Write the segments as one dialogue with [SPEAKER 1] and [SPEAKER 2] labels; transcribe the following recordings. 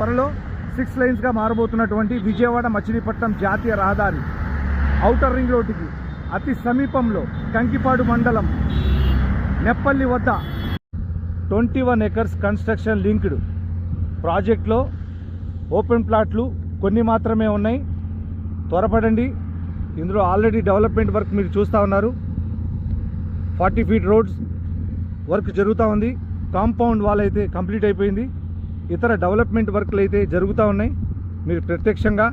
[SPEAKER 1] త్వరలో సిక్స్ లైన్స్గా మారబోతున్నటువంటి విజయవాడ మచిలీపట్నం జాతీయ రహదారి ఔటర్ రింగ్ రోడ్డుకి అతి సమీపంలో కంకిపాడు మండలం నెప్పల్లి వద్ద twenty one acres construction linked ప్రాజెక్ట్లో ఓపెన్ ప్లాట్లు కొన్ని మాత్రమే ఉన్నాయి. త్వరపడండి. ఇందులో ఆల్రెడీ డెవలప్మెంట్ వర్క్ మీరు చూస్తూ ఉన్నారు. ఫార్టీ ఫీట్ రోడ్స్ వర్క్ జరుగుతూ ఉంది. కాంపౌండ్ వాల్ అయితే కంప్లీట్ అయిపోయింది. ఇతర డెవలప్మెంట్ వర్క్లు అయితే జరుగుతూ ఉన్నాయి. మీరు ప్రత్యక్షంగా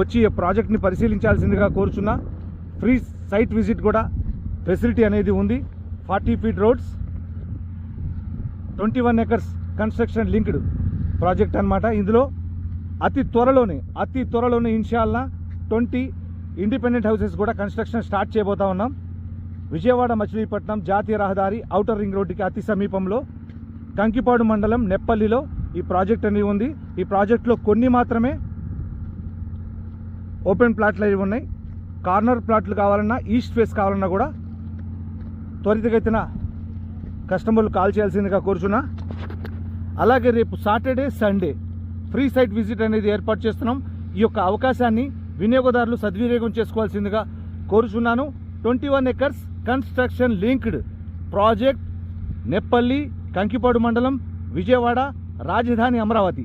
[SPEAKER 1] వచ్చి ఈ ప్రాజెక్ట్ని పరిశీలించాల్సిందిగా కోరుచున్నా. ఫ్రీ సైట్ విజిట్ కూడా ఫెసిలిటీ అనేది ఉంది. Forty feet roads twenty one acres construction linked project అన్నమాట. ఇందులో అతి త్వరలోనే అతి త్వరలోనే ఇన్షాల్లా ట్వంటీ ఇండిపెండెంట్ హౌసెస్ కూడా కన్స్ట్రక్షన్ స్టార్ట్ చేయబోతా ఉన్నాం. విజయవాడ మచిలీపట్నం జాతీయ రహదారి ఔటర్ రింగ్ రోడ్డుకి అతి సమీపంలో కంకిపాడు మండలం నెప్పల్లిలో ఈ ప్రాజెక్ట్ అనేది ఉంది. ఈ ప్రాజెక్ట్లో కొన్ని మాత్రమే ఓపెన్ ప్లాట్లు అవి ఉన్నాయి. కార్నర్ ప్లాట్లు కావాలన్నా ఈస్ట్ ఫేస్ కావాలన్నా కూడా త్వరితగతిన కస్టమర్లు కాల్ చేయాల్సిందిగా కోరుచున్నా. అలాగే రేపు Saturday Sunday free site visit అనేది ఏర్పాటు చేస్తున్నాం. ఈ యొక్క అవకాశాన్ని వినియోగదారులు సద్వినియోగం చేసుకోవాల్సిందిగా కోరుచున్నాను. Twenty one acres construction linked project Neppalli Kankipadu మండలం విజయవాడ రాజధాని అమరావతి.